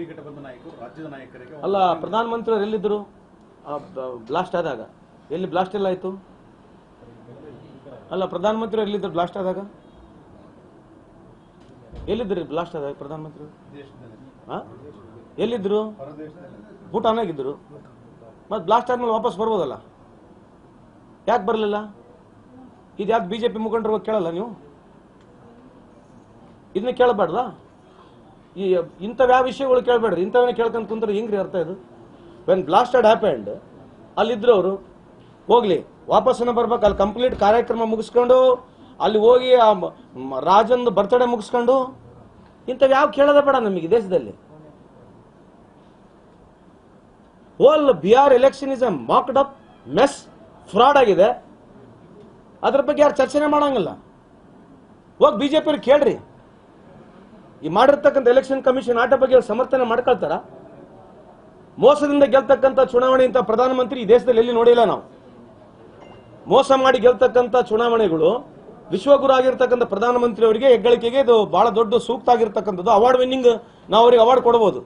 Indicator ಬಂದ ನಾಯಕರು, ರಾಜ್ಯದ ನಾಯಕರಿಗೆ ಅಲ್ಲ ಎಲ್ಲಿದ್ದರು ಬ್ಲಾಸ್ಟ್ ಆದಾಗ. ಎಲ್ಲಿ ಬ್ಲಾಸ್ಟ್ ಎಲ್ಲ ಆಯಿತು? ಅಲ್ಲ ಪ್ರಧಾನಮಂತ್ರಿ ಎಲ್ಲಿದ್ದರು ಬ್ಲಾಸ್ಟ್ ಆದಾಗ? ಎಲ್ಲಿದ್ದರು ಬ್ಲಾಸ್ಟ್ ಆದಾಗ ಪ್ರಧಾನಮಂತ್ರಿ? ಹಾ ಎಲ್ಲಿದ್ದರು? ಭೂಟಾನಾಗಿದ್ದರು ಮತ್ತೆ ಬ್ಲಾಸ್ಟ್ ಆದ್ಮೇಲೆ ವಾಪಸ್ ಬರ್ಬೋದಲ್ಲ? ಯಾಕೆ ಬರಲಿಲ್ಲ? ಇದು ಯಾಕೆ ಬಿ ಜೆ ಮುಖಂಡರು ಕೇಳಲ್ಲ ನೀವು? ಇದನ್ನ ಕೇಳಬಾರ್ದಾ? ಈ ಇಂಥವು ಯಾವ ವಿಷಯಗಳು ಕೇಳಬೇಡ್ರಿ. ಇಂಥವನ್ನ ಕೇಳ್ಕೊಂಡು ಕುಂತ್ರೆ ಹಿಂಗ್ರಿ ಅರ್ಥ ಇದು? ವೆನ್ ಬ್ಲಾಸ್ಟೆಡ್ ಹ್ಯಾಪೆಂಡ್ ಅಲ್ಲಿದ್ರು ಅವರು, ಹೋಗ್ಲಿ ವಾಪಸ್ಸನ್ನು ಬರ್ಬೇಕು, ಅಲ್ಲಿ ಕಂಪ್ಲೀಟ್ ಕಾರ್ಯಕ್ರಮ ಮುಗಿಸ್ಕೊಂಡು, ಅಲ್ಲಿ ಹೋಗಿ ಆ ರಾಜಂದು ಬರ್ತಡೇ ಮುಗಿಸ್ಕೊಂಡು ಇಂಥವು ಯಾವ ಕೇಳೋದೇ ಬೇಡ ನಮಗೆ ದೇಶದಲ್ಲಿ. Whole Bihar election is a mocked up mess fraud ಆಗಿದೆ. ಅದ್ರ ಬಗ್ಗೆ ಯಾರು ಚರ್ಚೆನೆ ಮಾಡಂಗಿಲ್ಲ. ಹೋಗಿ ಬಿಜೆಪಿ ಕೇಳ್ರಿ. ಈ ಮಾಡಿರ್ತಕ್ಕಂಥ ಎಲೆಕ್ಷನ್ ಕಮಿಷನ್ ಆಟ ಬಗ್ಗೆ ಸಮರ್ಥನೆ ಮಾಡ್ಕೊಳ್ತಾರ? ಮೋಸದಿಂದ ಗೆಲ್ತಕ್ಕಂಥ ಚುನಾವಣೆ ಅಂತ ಪ್ರಧಾನಮಂತ್ರಿ ಈ ದೇಶದಲ್ಲಿ ಎಲ್ಲಿ ನೋಡಿಲ್ಲ ನಾವು. ಮೋಸ ಮಾಡಿ ಗೆಲ್ತಕ್ಕಂಥ ಚುನಾವಣೆಗಳು ವಿಶ್ವಗುರು ಆಗಿರ್ತಕ್ಕಂಥ ಪ್ರಧಾನಮಂತ್ರಿ ಅವರಿಗೆ ಹೆಗ್ಗಳಿಕೆಗೆ ಇದು ಬಹಳ ದೊಡ್ಡ ಸೂಕ್ತ ಆಗಿರ್ತಕ್ಕಂಥದ್ದು. ಅವಾರ್ಡ್ ವಿನ್ನಿಂಗ್ ನಾವು ಅವರಿಗೆ ಅವಾರ್ಡ್ ಕೊಡಬಹುದು